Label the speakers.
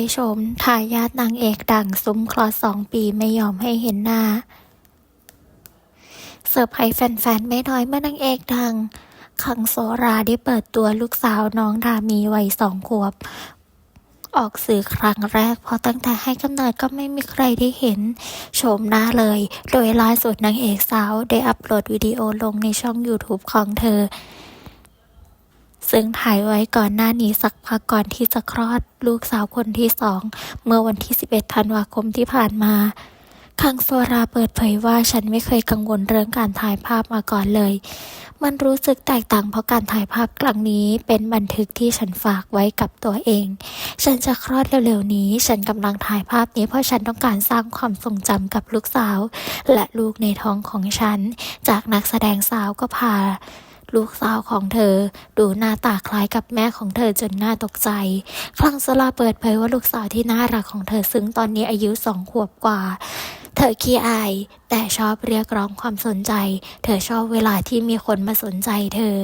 Speaker 1: ยโฉมทายาทนางเอกดังซุ้มคลอดสองปีไม่ยอมให้เห็นหน้า เซอร์ไพรส์แฟนๆ ไม่น้อยเมื่อนางเอกดัง คังโซราได้เปิดตัวลูกสาวน้องดามีวัยสองขวบ ออกสื่อครั้งแรก เพราะตั้งแต่ให้กำเนิดก็ไม่มีใครได้เห็นโฉมหน้าเลย โดยล่าสุดนางเอกสาวได้อัปโหลดวิดีโอลงในช่อง YouTube ของเธอ ซึ่งถ่ายไว้ก่อนหน้านี้สักพักก่อนที่จะคลอดลูกสาวคนที่สอง เมื่อวันที่ 11 ธันวาคมที่ผ่านมาคังโซราเปิดเผยว่าฉันไม่เคยกังวลเรื่องการถ่ายภาพมาก่อนเลย มันรู้สึกแตกต่างเพราะการถ่ายภาพครั้งนี้เป็นบันทึกที่ฉันฝากไว้กับตัวเอง ฉันจะคลอดเร็วๆนี้ ฉันกำลังถ่ายภาพนี้เพราะฉันต้องการสร้างความทรงจำกับลูกสาว และลูกในท้องของฉัน จากนักแสดงสาวก็พา ลูกสาวของเธอ ดูหน้าตาคล้ายกับแม่ของเธอจนน่าตกใจ คลังสลาเปิดเผยว่าลูกสาวที่น่ารักของเธอซึ่งตอนนี้อายุสองขวบกว่า เธอขี้อาย แต่ชอบเรียกร้องความสนใจ เธอชอบเวลาที่มีคนมาสนใจเธอ